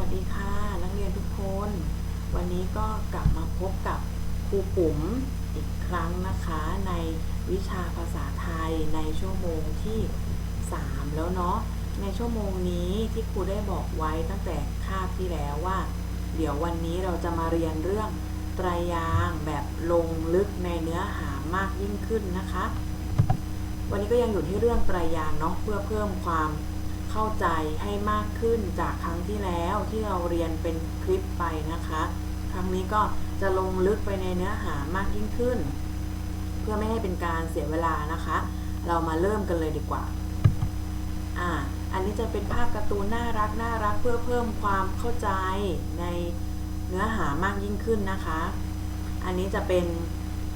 วัสดีค่ะ นักเรียนทุกคน วันนี้ก็กลับมาพบกับครูปุ๋มอีกครั้งนะคะ ในวิชาภาษาไทยในชั่วโมงที่ 3 แล้วเนาะในชั่วโมงนี้ที่ครูได้บอกไว้ตั้งแต่คาบที่แล้วว่า เดี๋ยววันนี้เราจะมาเรียนเรื่องไตรยางแบบลงลึกในเนื้อหามากยิ่งขึ้นนะคะ วันนี้ก็ยังอยู่ที่เรื่องไตรยางเนาะเพื่อเพิ่มความ เข้าใจให้มากขึ้นจากครั้งที่แล้วที่เราเรียนเป็นคลิปไปนะคะ ครั้งนี้ก็จะลงลึกไปในเนื้อหามากยิ่งขึ้น เพื่อไม่ให้เป็นการเสียเวลานะคะ เรามาเริ่มกันเลยดีกว่าอ่าอันนี้จะเป็นภาพการ์ตูนน่ารักน่ารักเพื่อเพิ่มความเข้าใจในเนื้อหามากยิ่งขึ้นนะคะ อันนี้จะเป็น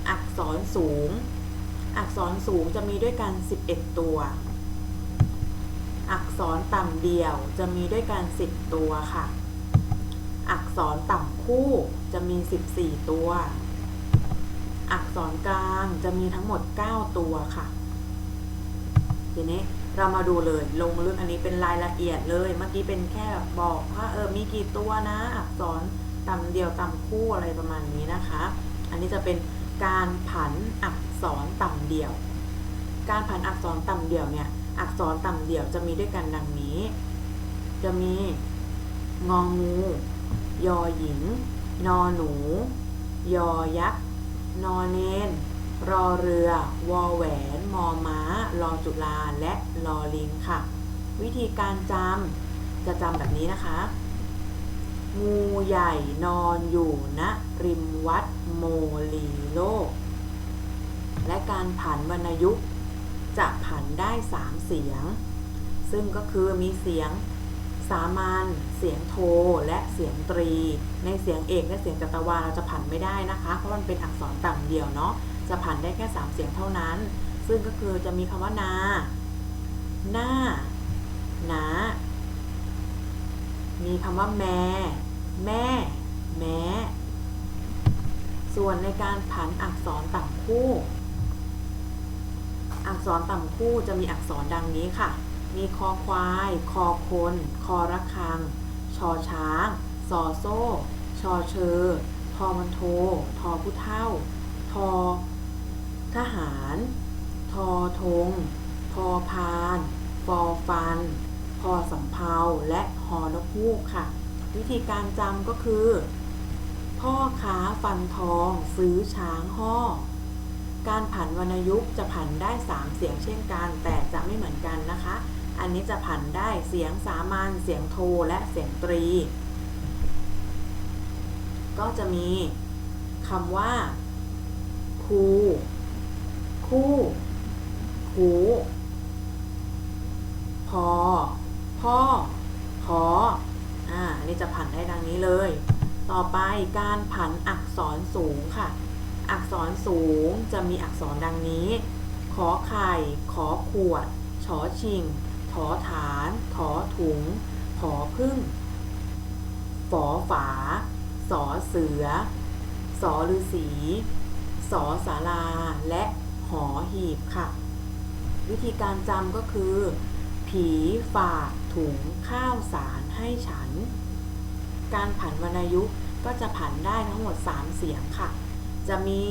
อักษรสูง อักษรสูงจะมีด้วยกัน 11 ตัว อักษรต่ำเดี่ยวจะมีด้วยกัน 10 ตัวค่ะ อักษรต่ำคู่จะมี 14 ตัว อักษรกลางจะมีทั้งหมด 9 ตัวค่ะ ทีนี้เรามาดูเลยลงลึกอันนี้เป็นรายละเอียดเลย เมื่อกี้เป็นแค่บอกว่าเออมีกี่ตัวนะ อักษรต่ำเดี่ยวต่ำคู่อะไรประมาณนี้นะคะ อันนี้จะเป็นการผันอักษรต่ำเดี่ยว การผันอักษรต่ำเดี่ยวเนี่ย อักษรต่ำเดี่ยวจะมีด้วยกันดังนี้ จะมีงองู ยอหญิง นอหนู ยอยักษ์ นอเนน รอเรือ วอแหวน มอม้า รอจุฬาและลอลิงค่ะ วิธีการจำจะจำแบบนี้นะคะ งูใหญ่นอนอยู่ณริมวัดโมลีโลก และการผันวรรณยุกต์ จะผันได้ 3 เสียง ซึ่งก็คือมีเสียงสามัญเสียงโทและเสียงตรี ในเสียงเอกและเสียงจัตวาเราจะผันไม่ได้นะคะ เพราะมันเป็นอักษรต่ำเดียวเนาะจะผันได้แค่ 3 เสียงเท่านั้น ซึ่งก็คือจะมีคำว่านา หน้านา มีคำว่าแม่ แม่ แม้ ส่วนในการผันอักษรต่ำคู่ อักษรต่ำคู่จะมีอักษรดังนี้ค่ะ มีคอควาย คอคน คอระฆัง ชอช้าง ซอโซ่ ชอเชอ ทอมันโท ทอผู้เท่า ทอทหาร ทอธงพอพาน ฟอฟัน พอสำเภา และฮอนกฮูกค่ะ วิธีการจำก็คือ พ่อค้าฟันทองซื้อช้างห่อ การผันวรรณยุกต์จะผันได้ 3 เสียงเช่นกัน แต่จะไม่เหมือนกันนะคะ อันนี้จะผันได้เสียงสามัญเสียงโทและเสียงตรี ก็จะมีคำว่า คูคู่คูพอ พ่อ ขอ อ่า อันนี้จะผันได้ดังนี้เลย ต่อไปการผันอักษรสูงค่ะ อักษรสูงจะมีอักษรดังนี้ ขอไข่ ขอขวด ชอชิง ถอฐาน ถอถุง ผอพึ่ง ฝอฝา สอเสือ สอฤาษี สอสาราและหอหีบค่ะ วิธีการจำก็คือ ผีฝากถุงข้าวสารให้ฉัน การผันวรรณยุกต์ก็จะผันได้ทั้งหมด 3 เสียงค่ะ จะมี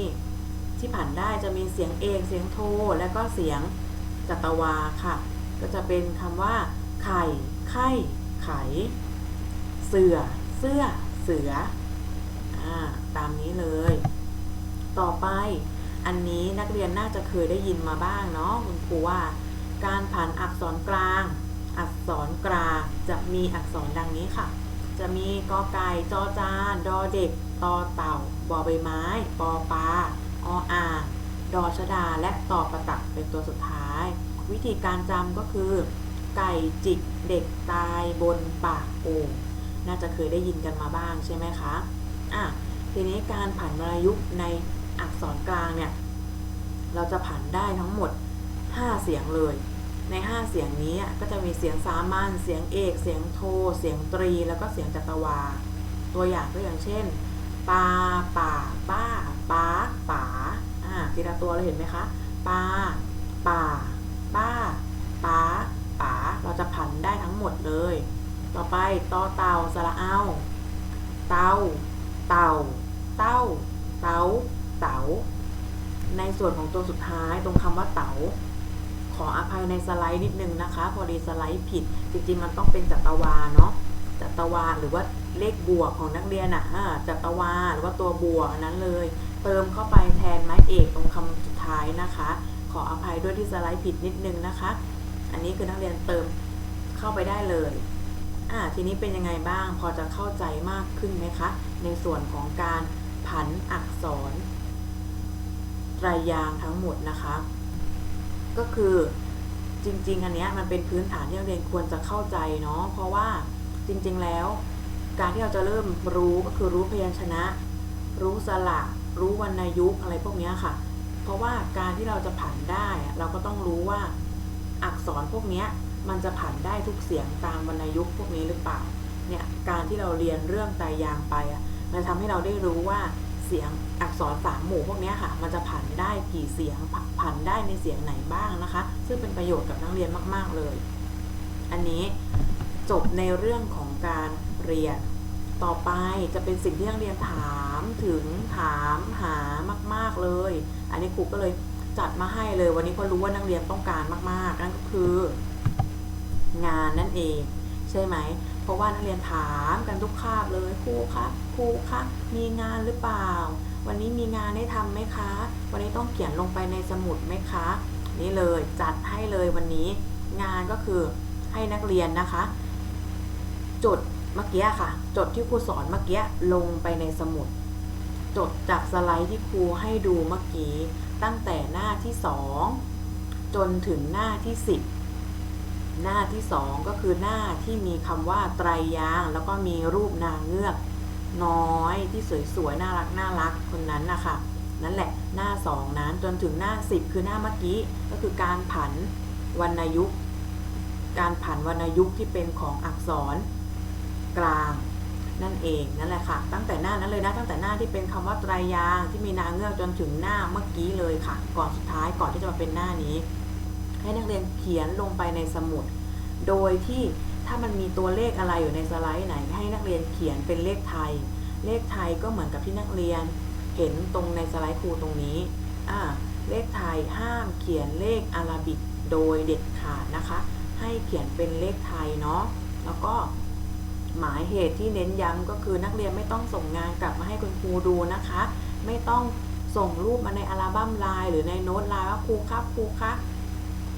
ที่ผันได้จะมีเสียงเอกเสียงโท และก็เสียงจัตวาค่ะ ก็จะเป็นคำว่า ไข่ ไข่ ไข เสือ เสื้อ เสืออตามนี้เลย ต่อไปอันนี้นักเรียนน่าจะเคยได้ยินมาบ้างเนาะคุณครูว่า การผันอักษรกลาง อักษรกลางจะมีอักษรดังนี้ค่ะ จะมีกอไก่จอจาน ดอเด็ก ตอเต่า บอใบไม้ ปอปลาออ่างดอชดา และตอประตักเป็นตัวสุดท้าย วิธีการจำก็คือ ไก่จิกเด็กตายบนปากโอ่งน่าจะเคยได้ยินกันมาบ้างใช่ไหมคะอะทีนี้การผันวรรยุกต์ในอักษรกลางเนี่ย เราจะผันได้ทั้งหมด 5 เสียงเลย ใน 5 เสียงนี้ก็จะมีเสียงสามัญเสียงเอก เสียงโท เสียงตรี แล้วก็เสียงจัตวา ตัวอย่างก็อย่างเช่น ปาป่าป้าป้าป๋าอ่าทีละตัวเราเห็นไหมคะปาป่าป้าป้าป๋าเราจะผันได้ทั้งหมดเลย ต่อไปต่อเต่าสระเอาเตาเต่า เต้า เต๋าเต๋าในส่วนของตัวสุดท้ายตรงคำว่าเต๋าขออภัยในสไลด์นิดนึงนะคะ พอดีสไลด์ผิด จริงๆมันต้องเป็นจัตวาเนาะ จัตวาหรือว่าเลขบวกของนักเรียนอะอะจัตวาหรือว่าตัวบวกนั้นเลย เติมเข้าไปแทนไม้เอกตรงคำสุดท้ายนะคะ ขออภัยด้วยที่สไลด์ผิดนิดนึงนะคะ อันนี้คือนักเรียนเติมเข้าไปได้เลยอ่าทีนี้เป็นยังไงบ้างพอจะเข้าใจมากขึ้นไหมคะ ในส่วนของการผันอักษรไตรยางทั้งหมดนะคะ ก็คือจริงๆ อันเนี้ยมันเป็นพื้นฐานที่นักเรียนควรจะเข้าใจเนาะเพราะว่า จริงๆแล้ว การที่เราจะเริ่มรู้ก็คือรู้พยัญชนะ รู้สระรู้วรรณยุกอะไรพวกนี้ค่ะ เพราะว่าการที่เราจะผันได้เราก็ต้องรู้ว่าอักษรพวกนี้มันจะผันได้ทุกเสียงตามวรรณยุกพวกนี้หรือเปล่าเนี่ยการที่เราเรียนเรื่องไตรยางไปอะมันทำให้เราได้รู้ว่าเสียงอักษรสามหมู่พวกนี้ค่ะ มันจะผันได้กี่เสียงผันผันได้ในเสียงไหนบ้างนะคะ ซึ่งเป็นประโยชน์กับนักเรียนมาก ๆเลย อันนี้ จบในเรื่องของการเรียน ต่อไปจะเป็นสิ่งที่นักเรียนถามถึงถามหามาก ๆเลย อันนี้ครูก็เลยจัดมาให้เลยวันนี้ก็รู้ว่านักเรียนต้องการมาก ๆ นั่นก็คือ งานนั่นเอง ใช่ไหม เพราะว่านักเรียนถามกันทุกคาบเลยครูคะครูคะมีงานหรือเปล่า วันนี้มีงานให้ทำไหมคะ วันนี้ต้องเขียนลงไปในสมุดไหมคะ นี่เลยจัดให้เลยวันนี้ งานก็คือให้นักเรียนนะคะ จดเมื่อกี้ค่ะ จดที่ครูสอนเมื่อกี้ลงไปในสมุด จดจากสไลด์ที่ครูให้ดูเมื่อกี้ ตั้งแต่หน้าที่2จนถึงหน้าที่10หน้าที่2ก็คือหน้าที่มีคำว่าไตรยาง แล้วก็มีรูปนางเงือก น้อยที่สวยๆน่ารักน่ารักคนนั้นนะคะนั่นแหละหน้า 2 นั้นจนถึงหน้า 10 คือหน้าเมื่อกี้ก็คือการผันวรรณยุกต์ การผันวรรณยุกต์ที่เป็นของอักษร กลางนั่นเองนั่นแหละค่ะ ตั้งแต่หน้านั้นเลยนะตั้งแต่หน้าที่เป็นคำว่าไตรยางที่มีนางเงือกจนถึงหน้าเมื่อกี้เลยค่ะ ก่อนสุดท้ายก่อนที่จะมาเป็นหน้านี้ ให้นักเรียนเขียนลงไปในสมุด โดยที่ถ้ามันมีตัวเลขอะไรอยู่ในสไลด์ไหน ให้นักเรียนเขียนเป็นเลขไทย เลขไทยก็เหมือนกับที่นักเรียน เห็นตรงในสไลด์ครูตรงนี้อ่าเลขไทยห้ามเขียนเลขอาราบิกโดยเด็ดขาดนะคะ ให้เขียนเป็นเลขไทยเนาะแล้วก็ หมายเหตุที่เน้นย้ำก็คือนักเรียนไม่ต้องส่งงานกลับมาให้คุณครูดูนะคะ ไม่ต้องส่งรูปมาในอัลบั้มไลน์หรือในโน้ตไลน์ว่าครูครับครูคะ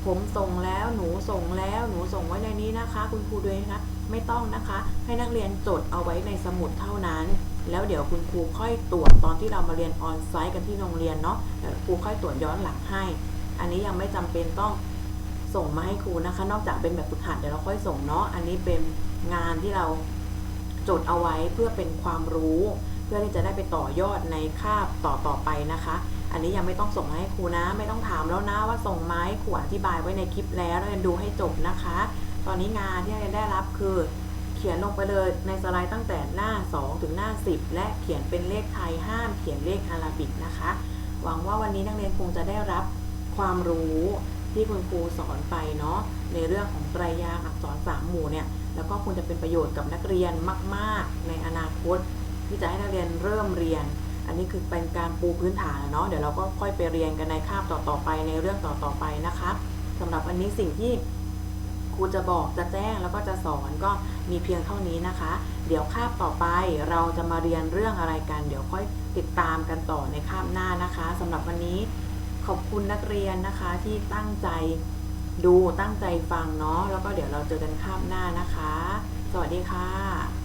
ผมส่งแล้วหนูส่งแล้วหนูส่งไว้ในนี้นะคะ คุณครูด้วยนะคะไม่ต้องนะคะ ให้นักเรียนจดเอาไว้ในสมุดเท่านั้น แล้วเดี๋ยวคุณครูค่อยตรวจตอนที่เรามาเรียนออนไซต์กันที่โรงเรียนเนาะเดี๋ยวครูค่อยตรวจย้อนหลังให้ อันนี้ยังไม่จำเป็นต้องส่งมาให้ครูนะคะ นอกจากเป็นแบบฝึกหัดเดี๋ยวเราค่อยส่งเนาะอันนี้เป็น งานที่เราจดเอาไว้เพื่อเป็นความรู้ เพื่อที่จะได้ไปต่อยอดในคาบต่อต่อไปนะคะ อันนี้ยังไม่ต้องส่งมาให้ครูนะ ไม่ต้องถามแล้วนะว่าส่งไหมครูอธิบายไว้ในคลิปแล้วนักเรียนดูให้จบนะคะ ตอนนี้งานที่นักเรียนได้รับคือ เขียนลงไปเลยในสไลด์ตั้งแต่หน้า 2 ถึงหน้า 10 และเขียนเป็นเลขไทยห้าม เขียนเลขอาราบิกนะคะ หวังว่าวันนี้นักเรียนคงจะได้รับความรู้ที่คุณครูสอนไปเนาะในเรื่องของไตรยางค์อักษรสามหมู่เนี่ย แล้วก็คงจะเป็นประโยชน์กับนักเรียนมาก ๆ ในอนาคต ที่จะให้นักเรียนเริ่มเรียน อันนี้คือเป็นการปูพื้นฐานเนาะเดี๋ยวเราก็ค่อยไปเรียนกันในคาบต่อๆไปในเรื่องต่อๆไปนะคะสำหรับวันนี้สิ่งที่ครูจะบอกจะแจ้งแล้วก็จะสอนก็มีเพียงเท่านี้นะคะ เดี๋ยวคาบต่อไปเราจะมาเรียนเรื่องอะไรกัน เดี๋ยวค่อยติดตามกันต่อในคาบหน้านะคะสำหรับวันนี้ขอบคุณนักเรียนนะคะที่ตั้งใจ ดูตั้งใจฟังเนาะแล้วก็เดี๋ยวเราเจอกันคาบหน้านะคะ สวัสดีค่ะ